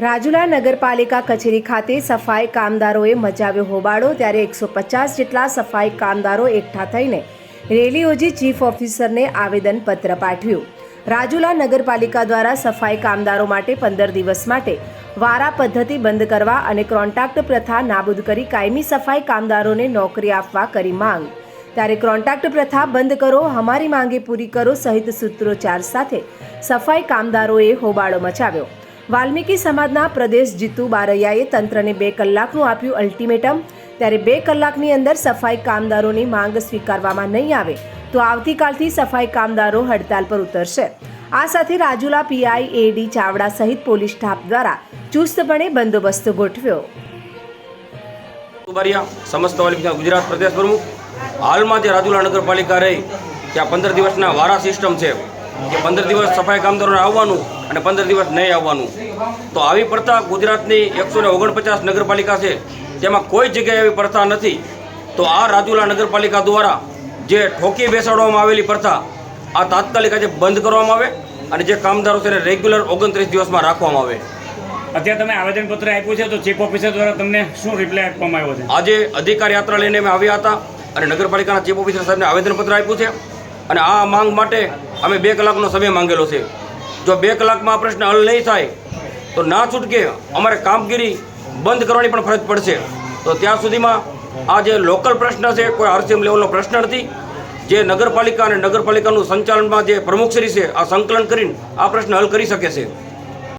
રાજુલા નગરપાલિકા કચેરી ખાતે સફાઈ કામદારોએ મચાવ્યો હોબાળો ત્યારે એકસો પચાસ જેટલા સફાઈ કામદારો એકઠા થઈને રેલી યોજી ચીફ ઓફિસરને આવેદનપત્ર પાઠવ્યું. રાજુલા નગરપાલિકા દ્વારા સફાઈ કામદારો માટે પંદર દિવસ માટે વારા પદ્ધતિ બંધ કરવા અને કોન્ટ્રાક્ટ પ્રથા નાબૂદ કરી કાયમી સફાઈ કામદારોને નોકરી આપવા કરી માંગ. ત્યારે કોન્ટ્રાક્ટ પ્રથા બંધ કરો હમારી માંગે પૂરી કરો સહિત સૂત્રોચ્ચાર સાથે સફાઈ કામદારોએ હોબાળો મચાવ્યો. વાલ્મીકી સમાજના પ્રદેશ જીતુ બારૈયાએ તંત્રને બે કલાકનું આપ્યું અલ્ટિમેટમ ત્યારે બે કલાકની અંદર સફાઈ કામદારોની માંગ સ્વીકારવામાં નહીં આવે, તો આવતીકાલથી સફાઈ કામદારો હડતાલ પર ઉતરશે. આ સાથે રાજુલા પીઆઈ એડી ચાવડા સહિત પોલીસ સ્ટાફ દ્વારા ચુસ્તપણે બંદોબસ્ત ગોઠવ્યો. બારિયા સમસ્ત ગુજરાત પ્રદેશ પ્રમુખ. હાલમાં જે રાજુલા નગરપાલિકા રહી, ત્યાં પંદર દિવસના વારા સિસ્ટમ છે. પંદર દિવસ સફાઈ કામદારોને આવવાનું અને પંદર દિવસ નહીં આવવાનું. તો આવી પ્રથા ગુજરાતની એકસો ને ઓગણપચાસ નગરપાલિકા છે તેમાં કોઈ જગ્યાએ એવી પ્રથા નથી. તો આ રાજુલા નગરપાલિકા દ્વારા જે ઠોકી બેસાડવામાં આવેલી પ્રથા આ તાત્કાલિક આજે બંધ કરવામાં આવે અને જે કામદારો છે એને રેગ્યુલર ઓગણત્રીસ દિવસમાં રાખવામાં આવે. અત્યારે તમે આવેદનપત્ર આપ્યું છે તો ચીફ ઓફિસર દ્વારા તમને શું રિપ્લાય આપવામાં આવ્યો છે? આજે અધિકાર યાત્રા લઈને અમે આવ્યા હતા અને નગરપાલિકાના ચીફ ઓફિસર સાહેબને આવેદનપત્ર આપ્યું છે. અને આ માંગ માટે અમે બે કલાકનો સમય માંગેલો છે. જો બે કલાકમાં આ પ્રશ્ન હલ નહીં થાય, તો ના છૂટકે અમારે કામગીરી બંધ કરવાની પણ ફરજ પડશે. તો ત્યાં સુધીમાં આ જે લોકલ પ્રશ્ન છે, કોઈ આરસીએમ લેવલનો પ્રશ્ન નથી. જે નગરપાલિકા અને નગરપાલિકાનું સંચાલનમાં જે પ્રમુખશ્રી છે, આ સંકલન કરીને આ પ્રશ્ન હલ કરી શકે છે.